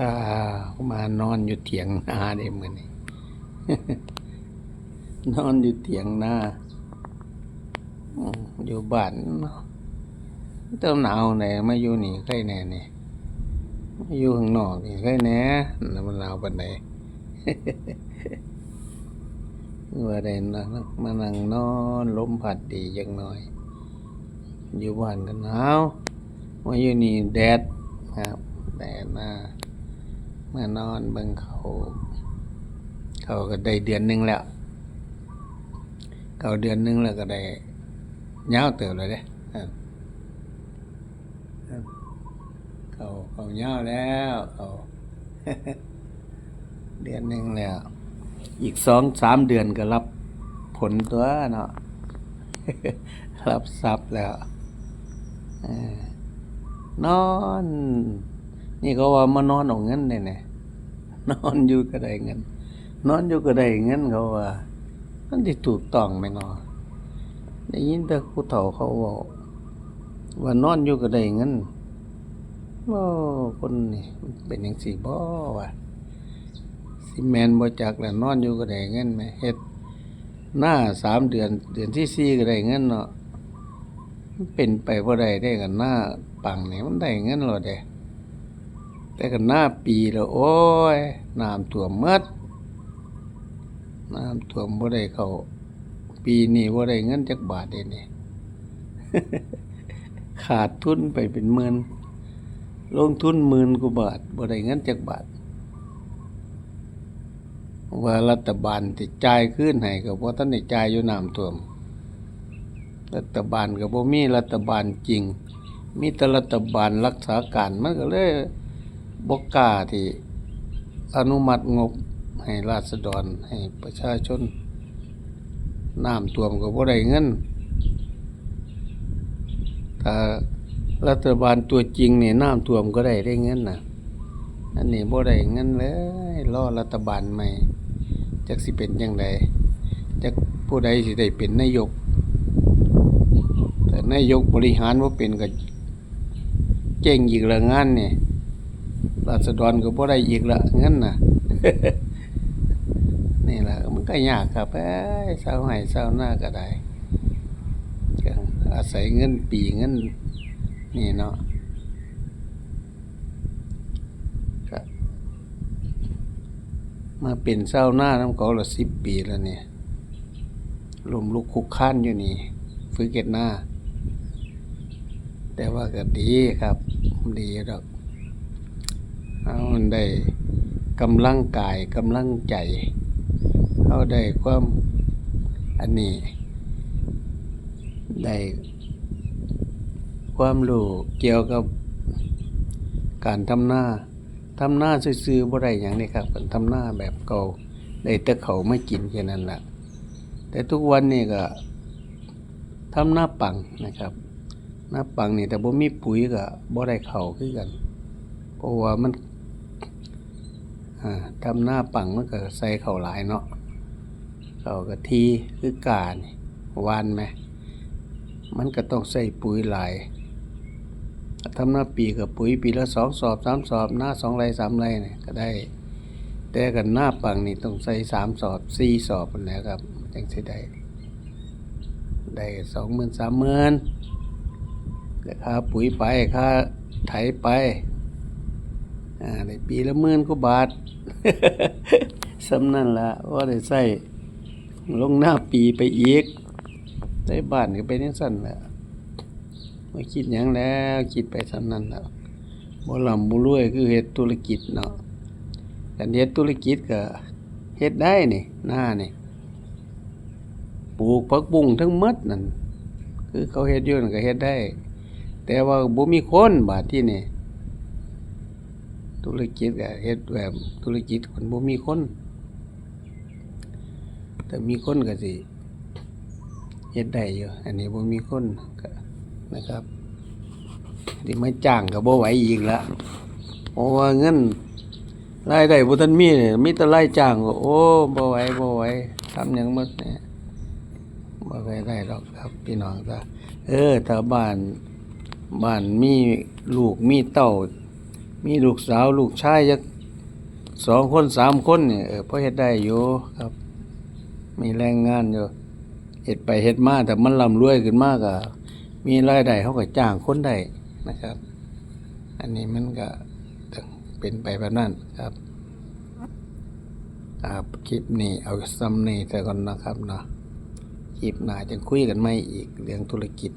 อ่ามานอนอยู่เถียงนาได้มื้อนี้นอนอยู่เถียงนาอยู่บ้านเติมหนาวไหนมาอยู่นี่ใครแน่นี่มาอยู่ข้างนอกนี่ใครแน่น่ะมันหนาวปานใดว่าได้นะมานั่งนอนลมพัดดีจังน่อย อยู่บ้านกันหนาวมาอยู่นี่แดดครับแดดมา มานอนเบิ่งเขา เขาก็ได้เดือนหนึ่งแล้ว เขาเดือนหนึ่งแล้วก็ได้ยาเติบเลยเด้เขาเขายาแล้วเขาเดือนหนึ่งแล้ว อีกสองสามเดือนก็รับผลตัวเนาะรับทรัพย์แล้วนอน นี่เขาว่ามานอนเอาเงินเนี่ยนะ นอนอยู่ก็ได้เงินนอนอยู่ก็ได้เงินเขาว่า มันที่ถูกต้องไหมนาะได้ยินแต่ผู้เฒ่าเขาบอกว่านอนอยู่ก็ได้เงินโอ้คนนี่เป็นอย่างสี่บ่วะสิแมนบ่จักแหล้วนอนอยู่ก็ได้เงินไหมเฮ็ดหน้าสามเดือน เดือนที่สี่ก็ได้เงินเนาะเป็นไปบ่ได้ได้กันหน้าปังนี่มันได้เงินหรอเด้ แต่กันหน้าปีแล้วโอ้ยน้ำท่วมหมดน้ำท่วมบ่ได้เขาปีนี้บ่ได้เงินจักบาทเด้นี่ขาดทุนไปเป็นหมื่นลงทุนหมื่นกว่าบาทบ่ได้เงินจักบาท ว่ารัฐบาลที่จ่ายคืนให้ก็บ่ทันได้จ่ายอยู่น้ำท่วม รัฐบาลก็บ่มีรัฐบาลจริง มีแต่รัฐบาลรักษาการมันก็เลย บ่กาที่อนุมัติงบให้ราษฎรให้ประชาชนน้ำท่วมก็บ่ได้เงินถ้ารัฐบาลตัวจริงเนี่ยน้ำท่วมก็ได้ได้เงินน่ะอันนี้บ่ได้เงินเลยรอรัฐบาลใหม่จักสิเป็นจังไดจักผู้ใดสิได้เป็นนายก แต่นายกบริหารบ่าเป็นก็เจ๊งอีกละงานเนี่ย ราษฎรก็บ่ได้อีกละเงินน่ะนี่แหละมันก็ยากครับเอ้เศร้าให้เศร้าหน้าก็ได้ก็อาศัยเงินปีเงินนี่เนาะมาเป็นเศร้าหน้าน้ำเขาละสิบปีแล้วเนี่ยลมลุกคุกค้านอยู่นี่ฝึกเก็ตหน้า แต่ว่าก็ดีครับ ดีดอก เอาได้กำลังกายกำลังใจเขาได้ความอันนี้ได้ความรู้เกี่ยวกับการทำหน้าทำหน้าซื่อๆบ่ได้หยังนี่ครับทำหน้าแบบเก่าได้แต่เขาไม่กินแค่นั้นละแต่ทุกวันนี้ก็ทำหน้าปังนะครับหน้าปังนี่แต่บ่มีปุ๋ยก็บ่ได้เข่าคือกัน เพราะว่ามัน ทำหน้าปังมันก็ใส่เข่าหลายเนาะเข่ากะทีคือกานี่หวานไหม มันก็ต้องใส่ปุ๋ยหลายทำหน้าปีกับปุ๋ยปีละสองสอบสามสอบหน้าสองไรสามไรเนี่ยก็ได้ แต่กันหน้าปังนี่ต้องใส่สามสอบสี่สอบนั่นแล้วครับจังสิได้ได้สองหมื่นสามหมื่นค่าปุ๋ยไปค่าไถไป อ่าได้ปีละหมื่นกว่าบาทสำนั่นละว่าได้ใส่ลงหน้าปีไปอีกได้บ้านก็ไปนี่สั้นแหละไม่คิดหยังแล้วคิดไปสำนั้นแล้วบ่ลำบ่รวยคือเฮ็ดธุรกิจเนาะการเฮ็ดธุรกิจก็เฮ็ดได้นี่หน้านี่ปลูกผักบุ้งทั้งหมดนั่นคือเขาเฮ็ดอยู่นั่นก็เฮ็ดได้ แต่ว่าบ่มีคนบาดที่นี่ ธุรกิจก็เฮ็ดแบบธุรกิจคนบ่มีคนแต่มีคนก็สิเฮ็ดได้อยู่ อันนี้บ่มีคนก็นะครับที่มาจ้างก็บ่ไหวอีกละเพราะว่าเงินรายได้บ่ทันมีเนี่ยมีแต่รายจ้างก็โอ้บ่ไหวบ่ไหวทำหยังหมดเนี่ยบ่เคยได้ดอกครับ พี่น้องจ้ะเออถ้าบ้านบ้านมีลูกมีเต้า มีลูกสาวลูกชายจักสองคนสามคนเนี่ยเออพอเฮ็ดได้อยู่ครับ มีแรงงานอยู่เฮ็ดไปเฮ็ดมาแต่มันร่ำรวยขึ้นมากก็มีรายได้เขาก็จ้างคนได้นะครับ อันนี้มันก็เป็นไปแบบนั้นครับครับคลิปนี้เอาซ้ำนี้แต่ก่อนนะครับเนาะคลิปหน้าจะคุยกันไม่อีกเรื่องธุรกิจ